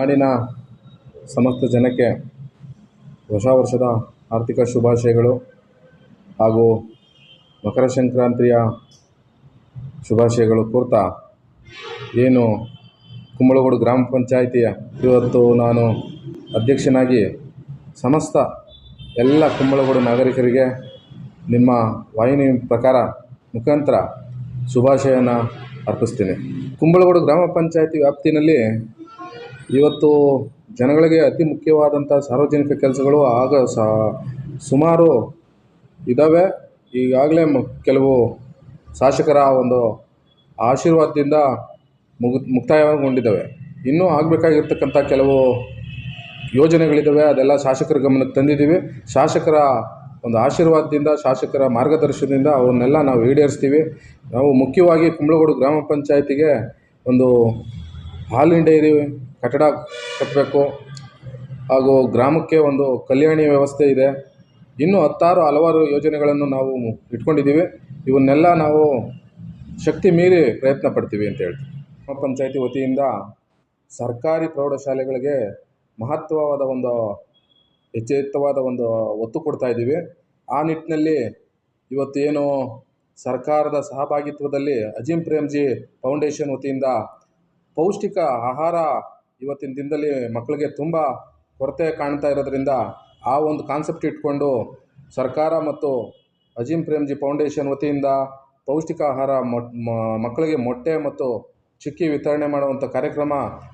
ನಾಡಿನ ಸಮಸ್ತ ಜನಕ್ಕೆ ಹೊಸ ವರ್ಷದ ಆರ್ಥಿಕ ಶುಭಾಶಯಗಳು ಹಾಗೂ ಮಕರ ಸಂಕ್ರಾಂತಿಯ ಶುಭಾಶಯಗಳು ಕೋರ್ತಾ. ಏನು ಕುಂಬಳಗೋಡು ಗ್ರಾಮ ಪಂಚಾಯಿತಿಯ ಇವತ್ತು ನಾನು ಅಧ್ಯಕ್ಷನಾಗಿ ಸಮಸ್ತ ಎಲ್ಲ ಕುಂಬಳಗೋಡು ನಾಗರಿಕರಿಗೆ ನಿಮ್ಮ ವಾಹಿನಿ ಪ್ರಕಾರ ಮುಖಾಂತರ ಶುಭಾಶಯನ ಅರ್ಪಿಸ್ತೀನಿ. ಕುಂಬಳಗೋಡು ಗ್ರಾಮ ಪಂಚಾಯಿತಿ ವ್ಯಾಪ್ತಿನಲ್ಲಿ ಇವತ್ತು ಜನಗಳಿಗೆ ಅತಿ ಮುಖ್ಯವಾದಂಥ ಸಾರ್ವಜನಿಕ ಕೆಲಸಗಳು ಆಗ ಸುಮಾರು ಇದ್ದಾವೆ ಈಗಾಗಲೇ ಕೆಲವು ಶಾಸಕರ ಒಂದು ಆಶೀರ್ವಾದದಿಂದ ಮುಗು ಮುಕ್ತಾಯಗೊಂಡಿದ್ದಾವೆ. ಇನ್ನೂ ಆಗಬೇಕಾಗಿರ್ತಕ್ಕಂಥ ಕೆಲವು ಯೋಜನೆಗಳಿದ್ದಾವೆ ಅದೆಲ್ಲ ಶಾಸಕರ ಗಮನಕ್ಕೆ ತಂದಿದ್ದೀವಿ. ಶಾಸಕರ ಒಂದು ಆಶೀರ್ವಾದದಿಂದ, ಶಾಸಕರ ಮಾರ್ಗದರ್ಶನದಿಂದ ಅವನ್ನೆಲ್ಲ ನಾವು ಈಡೇರಿಸ್ತೀವಿ. ನಾವು ಮುಖ್ಯವಾಗಿ ಕುಂಬಳಗೋಡು ಗ್ರಾಮ ಪಂಚಾಯತಿಗೆ ಒಂದು ಹಾಲಿನ ಡೈರಿ ಕಟ್ಟಡ ಕಟ್ಟಬೇಕು. ಹಾಗೂ ಗ್ರಾಮಕ್ಕೆ ಒಂದು ಕಲ್ಯಾಣಿ ವ್ಯವಸ್ಥೆ ಇದೆ. ಇನ್ನೂ ಹತ್ತಾರು ಹಲವಾರು ಯೋಜನೆಗಳನ್ನು ನಾವು ಇಟ್ಕೊಂಡಿದ್ದೀವಿ. ಇವನ್ನೆಲ್ಲ ನಾವು ಶಕ್ತಿ ಮೀರಿ ಪ್ರಯತ್ನ ಪಡ್ತೀವಿ ಅಂತ ಹೇಳ್ತೀವಿ. ಗ್ರಾಮ ಪಂಚಾಯಿತಿ ವತಿಯಿಂದ ಸರ್ಕಾರಿ ಪ್ರೌಢಶಾಲೆಗಳಿಗೆ ಮಹತ್ವವಾದ ಒಂದು ಎಚ್ಚೆತ್ತವಾದ ಒಂದು ಒತ್ತು ಕೊಡ್ತಾ ಇದ್ದೀವಿ. ಆ ನಿಟ್ಟಿನಲ್ಲಿ ಇವತ್ತೇನು ಸರ್ಕಾರದ ಸಹಭಾಗಿತ್ವದಲ್ಲಿ ಅಜಿಂ ಪ್ರೇಮ್ಜಿ ಫೌಂಡೇಶನ್ ವತಿಯಿಂದ ಪೌಷ್ಟಿಕ ಆಹಾರ ಇವತ್ತಿನ ದಿನದಲ್ಲಿ ಮಕ್ಕಳಿಗೆ ತುಂಬ ಕೊರತೆ ಕಾಣ್ತಾ ಇರೋದ್ರಿಂದ ಆ ಒಂದು ಕಾನ್ಸೆಪ್ಟ್ ಇಟ್ಕೊಂಡು ಸರ್ಕಾರ ಮತ್ತು ಅಜೀಂ ಪ್ರೇಮ್ಜಿ ಫೌಂಡೇಶನ್ ವತಿಯಿಂದ ಪೌಷ್ಟಿಕ ಆಹಾರ ಮಕ್ಕಳಿಗೆ ಮೊಟ್ಟೆ ಮತ್ತು ಚಿಕ್ಕಿ ವಿತರಣೆ ಮಾಡುವಂಥ ಕಾರ್ಯಕ್ರಮ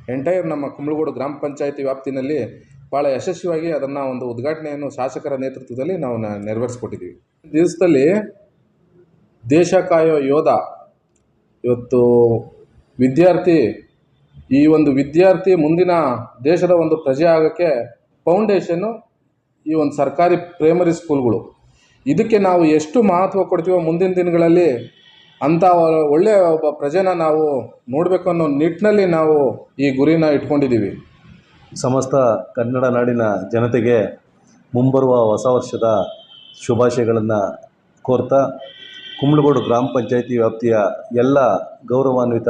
ಎಂಟೈರ್ ನಮ್ಮ ಕುಂಬಳಗೋಡು ಗ್ರಾಮ ಪಂಚಾಯಿತಿ ವ್ಯಾಪ್ತಿನಲ್ಲಿ ಭಾಳ ಯಶಸ್ವಿಯಾಗಿ ಅದನ್ನು ಒಂದು ಉದ್ಘಾಟನೆಯನ್ನು ಶಾಸಕರ ನೇತೃತ್ವದಲ್ಲಿ ನಾವು ನೆರವೇರಿಸ್ಕೊಟ್ಟಿದ್ದೀವಿ. ದಿವಸದಲ್ಲಿ ದೇಶ ಕಾಯೋ ಯೋಧ ಇವತ್ತು ವಿದ್ಯಾರ್ಥಿ ಈ ಒಂದು ವಿದ್ಯಾರ್ಥಿ ಮುಂದಿನ ದೇಶದ ಒಂದು ಪ್ರಜೆ ಆಗೋಕ್ಕೆ ಫೌಂಡೇಶನ್ನು ಈ ಒಂದು ಸರ್ಕಾರಿ ಪ್ರೈಮರಿ ಸ್ಕೂಲ್ಗಳು ಇದಕ್ಕೆ ನಾವು ಎಷ್ಟು ಮಹತ್ವ ಕೊಡ್ತೀವೋ ಮುಂದಿನ ದಿನಗಳಲ್ಲಿ ಅಂಥ ಒಳ್ಳೆಯ ಒಬ್ಬ ಪ್ರಜೆನ ನಾವು ನೋಡಬೇಕು ಅನ್ನೋ ನಿಟ್ಟಿನಲ್ಲಿ ನಾವು ಈ ಗುರಿನ ಇಟ್ಕೊಂಡಿದ್ದೀವಿ. ಸಮಸ್ತ ಕನ್ನಡ ನಾಡಿನ ಜನತೆಗೆ ಮುಂಬರುವ ಹೊಸ ವರ್ಷದ ಶುಭಾಶಯಗಳನ್ನು ಕೋರ್ತಾ ಕುಂಬಳಗೋಡು ಗ್ರಾಮ ಪಂಚಾಯಿತಿ ವ್ಯಾಪ್ತಿಯ ಎಲ್ಲ ಗೌರವಾನ್ವಿತ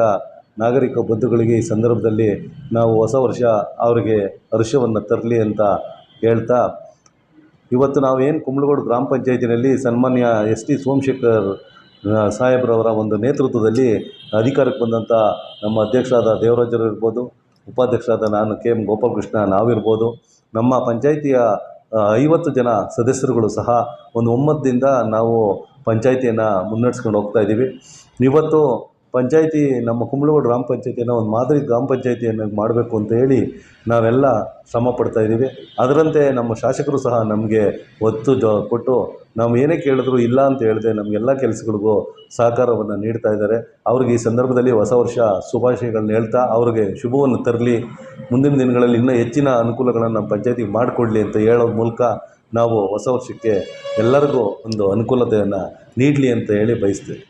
ನಾಗರಿಕ ಬಂಧುಗಳಿಗೆ ಈ ಸಂದರ್ಭದಲ್ಲಿ ನಾವು ಹೊಸ ವರ್ಷ ಅವರಿಗೆ ಹರ್ಷವನ್ನು ತರಲಿ ಅಂತ ಹೇಳ್ತಾ, ಇವತ್ತು ನಾವೇನು ಕುಂಬಳಗೋಡು ಗ್ರಾಮ ಪಂಚಾಯತಿನಲ್ಲಿ ಸನ್ಮಾನ್ಯ ಎಸ್ ಟಿ ಸೋಮಶೇಖರ್ ಸಾಹೇಬ್ರವರ ಒಂದು ನೇತೃತ್ವದಲ್ಲಿ ಅಧಿಕಾರಕ್ಕೆ ಬಂದಂಥ ನಮ್ಮ ಅಧ್ಯಕ್ಷರಾದ ದೇವರಾಜರು ಇರ್ಬೋದು, ಉಪಾಧ್ಯಕ್ಷರಾದ ನಾನು ಕೆ ಎಂ ಗೋಪಾಲಕೃಷ್ಣ ನಾವಿರ್ಬೋದು ನಮ್ಮ ಪಂಚಾಯಿತಿಯ ಐವತ್ತು ಜನ ಸದಸ್ಯರುಗಳು ಸಹ ಒಂದು ಒಮ್ಮತದಿಂದ ನಾವು ಪಂಚಾಯಿತಿಯನ್ನು ಮುನ್ನಡೆಸ್ಕೊಂಡು ಹೋಗ್ತಾ ಇದ್ದೀವಿ ಇವತ್ತು ಪಂಚಾಯಿತಿ, ನಮ್ಮ ಕುಂಬಳಗೋಡು ಗ್ರಾಮ ಪಂಚಾಯಿತಿಯನ್ನು ಒಂದು ಮಾದರಿ ಗ್ರಾಮ ಪಂಚಾಯಿತಿಯನ್ನು ಮಾಡಬೇಕು ಅಂತ ಹೇಳಿ ನಾವೆಲ್ಲ ಶ್ರಮ ಪಡ್ತಾ ಇದ್ದೀವಿ ಅದರಂತೆ ನಮ್ಮ ಶಾಸಕರು ಸಹ ನಮಗೆ ಒತ್ತು ಜ, ಕೊಟ್ಟು ನಾವು ಏನೇ ಕೇಳಿದ್ರು ಇಲ್ಲ ಅಂತ ಹೇಳಿದೆ ನಮಗೆಲ್ಲ ಕೆಲಸಗಳಿಗೂ ಸಹಕಾರವನ್ನು ನೀಡ್ತಾ ಇದ್ದಾರೆ. ಅವ್ರಿಗೆ ಈ ಸಂದರ್ಭದಲ್ಲಿ ಹೊಸ ವರ್ಷ ಶುಭಾಶಯಗಳನ್ನ ಹೇಳ್ತಾ ಅವ್ರಿಗೆ ಶುಭವನ್ನು ತರಲಿ. ಮುಂದಿನ ದಿನಗಳಲ್ಲಿ ಇನ್ನೂ ಹೆಚ್ಚಿನ ಅನುಕೂಲಗಳನ್ನು ನಮ್ಮ ಪಂಚಾಯತಿಗೆ ಮಾಡಿಕೊಡ್ಲಿ ಅಂತ ಹೇಳೋ ಮೂಲಕ ನಾವು ಹೊಸ ವರ್ಷಕ್ಕೆ ಎಲ್ಲರಿಗೂ ಒಂದು ಅನುಕೂಲತೆಯನ್ನು ನೀಡಲಿ ಅಂತ ಹೇಳಿ ಬಯಸ್ತೀವಿ.